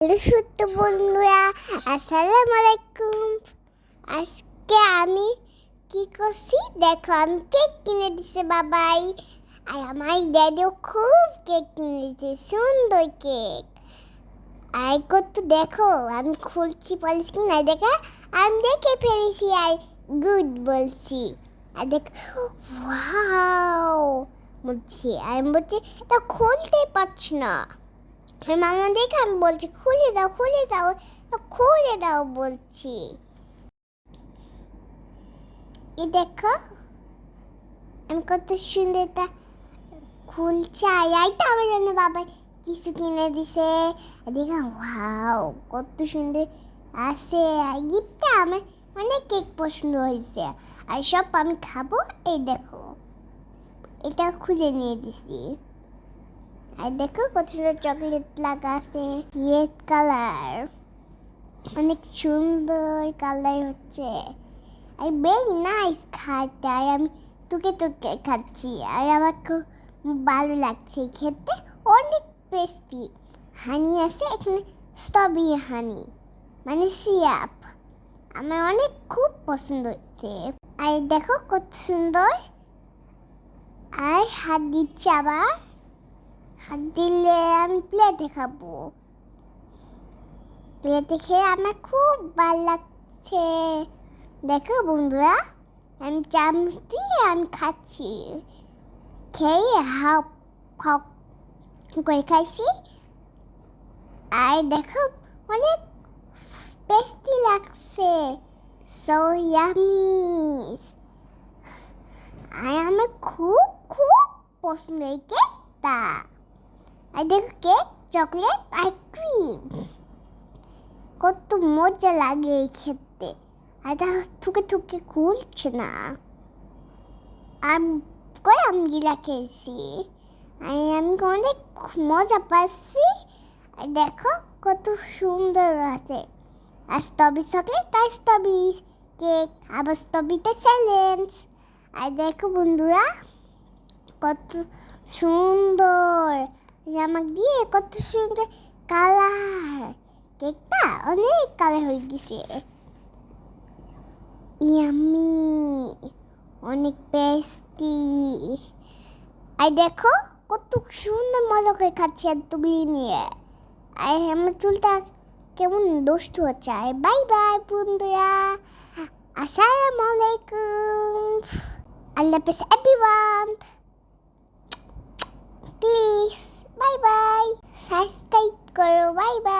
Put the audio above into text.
সত্য বন্ধুরা, আসসালামু আলাইকুম। আজকে আমি কি করছি? দেখো, আমি কেক কিনে দিছে বাবাই। আর আমার ড্যাডিও খুব কেক কিনে দিছে সুন্দর কেক। আর কত দেখো, আমি খুলছি পলিশ কিনা দেখা, আমি দেখে ফেলেছি, আর গুড বলছি। আর দেখ ওয়াও বলছি, আমি বলছি, এটা খুলতেই পারছি না। আর মামা দেখে আমি বলছি, খুলে দাও খুলে দাও। তো খুলে দাও বলছি। এ দেখো, আমি কত সুন্দর তা খুলছে আর এইটা আমার জন্য বাবা কিছু কিনে দিছে। দেখলাম ওয়াও, কত সুন্দর আছে। গিফটটা আমার অনেক কেক পছন্দ হয়েছে। আর সব আমি খাব, এই দেখো, এটা খুলে নিয়ে দিছি। আর দেখো কত সুন্দর চকলেট লাগা আছে রেড কালার অনেক সুন্দর কালার হচ্ছে। আর ভেরি নাইস খাতে আর আমি টুকে টুকে খাচ্ছি। আর আমার খুব ভালো লাগছে খেতে, অনেক টেস্টি হানি আছে, এখানে স্ট্রবেরি হানি মানে সিরাপ আমার অনেক খুব পছন্দ হচ্ছে আর দেখো কত সুন্দর। আর হাত দিচ্ছে আবার। হাত দিলে আমি প্লেটে খাব। প্লেটে খেয়ে আমার খুব ভালো লাগছে। দেখো বন্ধুরা, আমি চামচ দিয়ে আমি খাচ্ছি। খেয়ে হাফ হাফ করে খাইছি। আর দেখো, অনেক টেস্টি লাগছে। সো ইয়ামি আর আমার খুব খুব পছন্দ এই কেকটা আর দেখো কেক চকলেট আর ক্রিম কত মজা লাগে এই খেতে আর তা থুকে থুকে খুলছে না আর করে আমি গিলা খেয়েছি আর আমি অনেক মজা পাচ্ছি আর দেখো কত সুন্দর আছে আর স্ট্রবেরি চকলেট আর স্ট্রবেরি কেক আবার স্ট্রবেরিতে চ্যালেঞ্জ আর দেখো বন্ধুরা কত সুন্দর আমাকে দিয়ে কত সুন্দর কালার। কেকটা অনেক কালার হয়ে গেছে। ইয়ামি, অনেক টেস্টি আর দেখো, কত সুন্দর মজা করে খাচ্ছি এতগুলি নিয়ে। আর আমার চুলটা কেমন দুষ্ট হচ্ছে। আর বাই বাই বন্ধুরা। আসসালামু আলাইকুম। আল্লাহ হাফেজ everyone please bye bye subscribe করো বাই বাই